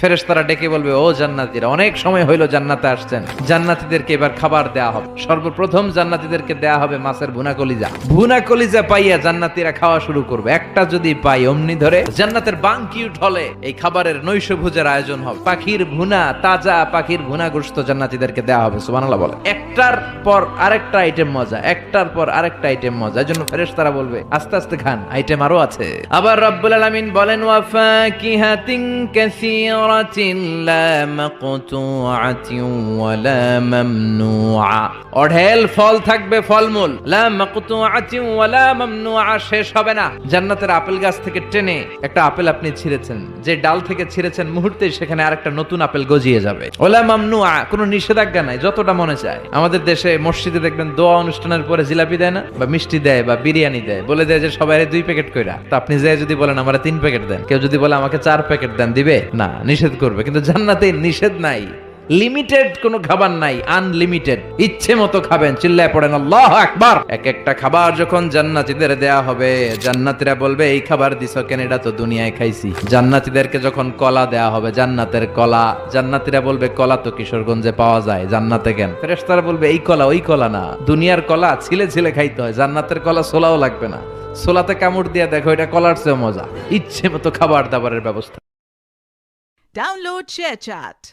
ফেরেশতারা ডেকে বলবে, ও জান্নাতীরা, অনেক সময় হইল জান্নাতে আসছেন। জান্নাতীদেরকে এবার খাবার দেয়া হবে। সর্বপ্রথম জান্নাতীদেরকে দেয়া হবে মাছের ভুনা কলিজা। ভুনা কলিজা পাইয়া জান্নাতীরা খাওয়া শুরু করবে। একটা যদি পাই অমনি ধরে, জান্নাতের বাংকিউট হলে এই খাবারের নৈশ ভোজের আয়োজন হবে। পাখির ভুনা, তাজা পাখির ভুনা গোস্ত জান্নাতীদেরকে দেয়া হবে, সুবহানাল্লাহ বলে। একটার পর আরেকটা আইটেম মজা, একটার পর আরেকটা আইটেম মজা। এজন্য ফেরেশতারা বলবে, আস্তে আস্তে খান আইটেম আরও আছে। আবার রব্বুল আলামিন বলেন, ওয়া ফাকিহাতিন কাসীরাতিন লা মাকতুআতিন ওয়া লা মামনুআ অঢেল ফল থাকবে ফলমূল। লা মাকতুআতিন ওয়া মামনুআ শেষ হবে না। জান্নাতের আপেল গাছ থেকে টেনে একটা আপেল আপনি ছিঁড়েছেন। যে ডাল থেকে ছিঁড়েছেন মুহূর্তে সেখানে আরেকটা নতুন আপেল গজিয়ে যাবে। ওলা মামনুআ কোনো নিষেধাজ্ঞা নাই, যতটা মনে চায়। আমাদের দেশে মসজিদে দেখবেন দোয়া অনুষ্ঠানের পরে জিলাপি দেয় না, বা মিষ্টি দেয়, বা বিরিয়ানি দেয়। বলে দেয় যে সবাই দুই প্যাকেট কইরা। তো আপনি যে যদি বলেন, আমার তিন প্যাকেট দেন। কেউ যদি বলে, আমাকে চার প্যাকেট দেন, দিবে? না নিষেধ করবে, কিন্তু জান্নাতে নিষেধ নাই। লিমিটেড কোনো খাবার নাই আনলিমিটেড ইচ্ছে মতো খাবেন, চিল্লায় পড়েন, আল্লাহ আকবার! এক একটা খাবার যখন জান্নাতীদের দেয়া হবে, জান্নাতীরা বলবে, এই খাবার দিছ কেন? এটা তো দুনিয়ায় খাইছি। জান্নাতীদেরকে যখন কলা দেয়া হবে, জান্নাতের কলা, জান্নাতীরা বলবে, কলা তো কিশোরগঞ্জে পাওয়া যায়, জান্নাতে কেন? ফেরেশতারা বলবে, এই কলা, ওই কলা না। দুনিয়ার কলা ছিলে ছিলে খাইতে হয়, জান্নাতের কলা সোলাও লাগবে না। সোলাতে কামড় দিয়ে দেখো, এটা কলার চেয়ে মজা। ইচ্ছে মতো খাবার দাবারের ব্যবস্থা। Download ShareChat.